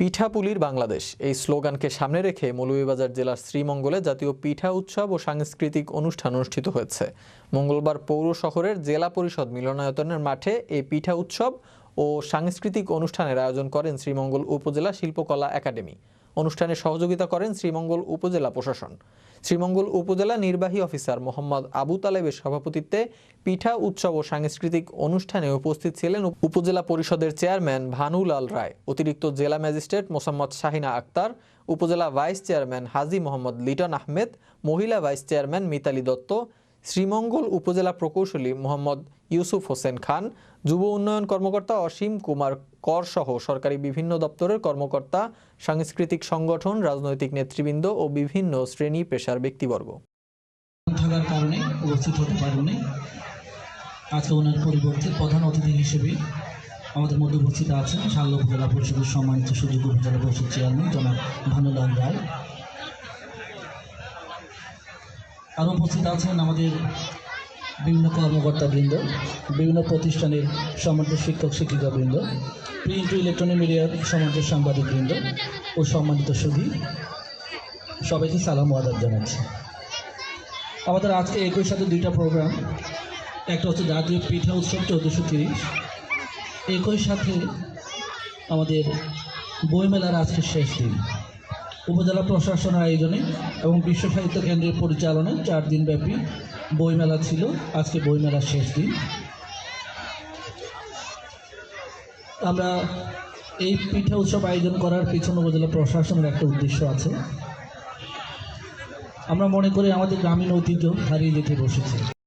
পিঠাপুলির বাংলাদেশ। এই স্লোগানকে সামনে রেখে মৌলভীবাজার জেলার শ্রীমঙ্গলে জাতীয় পিঠা উৎসব ও সাংস্কৃতিক অনুষ্ঠান অনুষ্ঠিত হয়েছে। মঙ্গলবার পৌর শহরের জেলা পরিষদ মিলনায়তনের মাঠে এই পিঠা উৎসব ও সাংস্কৃতিক অনুষ্ঠানের আয়োজন করেন শ্রীমঙ্গল উপজেলা শিল্পকলা একাডেমি। অনুষ্ঠানে সহযোগিতা করেন শ্রীমঙ্গল উপজেলা প্রশাসন। শ্রীমঙ্গল উপজেলা নির্বাহী অফিসার মোহাম্মদ আবু তালেবের সভাপতিত্বে পিঠা উৎসব ও সাংস্কৃতিক অনুষ্ঠানে উপস্থিত ছিলেন উপজেলা পরিষদের চেয়ারম্যান ভানুলাল রায়, অতিরিক্ত জেলা ম্যাজিস্ট্রেট মোসাম্মদ শাহিনা আক্তার, উপজেলা ভাইস চেয়ারম্যান হাজি মোহাম্মদ লিটন আহমেদ, মহিলা ভাইস চেয়ারম্যান মিতালি দত্ত শ্রীমঙ্গল উপজেলা প্রকৌশলী মোহাম্মদ ইউসুফ হোসেন খান, যুব উন্নয়ন কর্মকর্তা অসীম কুমার কর সহ সরকারি বিভিন্ন দপ্তরের কর্মকর্তা, সাংস্কৃতিক সংগঠন, রাজনৈতিক নেতৃবৃন্দ ও বিভিন্ন শ্রেণি পেশার ব্যক্তিবর্গ। থাকার কারণে উপস্থিত হতে পারেননি আজকে ওনার পরিবর্তে প্রধান অতিথি হিসেবে আমাদের মধ্যে উপস্থিত আছেন শাল্য উপজেলা পরিষদের সম্মানিত সুযোগ উপজেলা পরিষদ চেয়ারম্যান জনাব ভানুলাল রায়। আরও উপস্থিত আছেন আমাদের বিভিন্ন কর্মকর্তাবৃন্দ, বিভিন্ন প্রতিষ্ঠানের সম্মানিত শিক্ষক, শিক্ষিকাবৃন্দ প্রিন্ট ইলেকট্রনিক মিডিয়ার সম্মানিত সাংবাদিকবৃন্দ ও সম্মানিত সুধী সবাইকে সালাম আদাব জানাচ্ছি। আমাদের আজকে একই সাথে দুইটা প্রোগ্রাম একটা হচ্ছে জাতীয় পিঠা উৎসব চৌদ্দশো তিরিশ। একই সাথে আমাদের বইমেলার আজকে শেষ দিন। উপজেলা প্রশাসনের আয়োজনে এবং বিশ্ব সাহিত্য কেন্দ্রের পরিচালনায় চার দিনব্যাপী বইমেলা ছিল। আজকে বইমেলার শেষ দিন। আমরা এই পিঠা উৎসব আয়োজন করার পিছনে উপজেলা প্রশাসনের একটা উদ্দেশ্য আছে। আমরা মনে করি আমাদের গ্রামীণ ঐতিহ্য হারিয়ে যেতে বসেছে।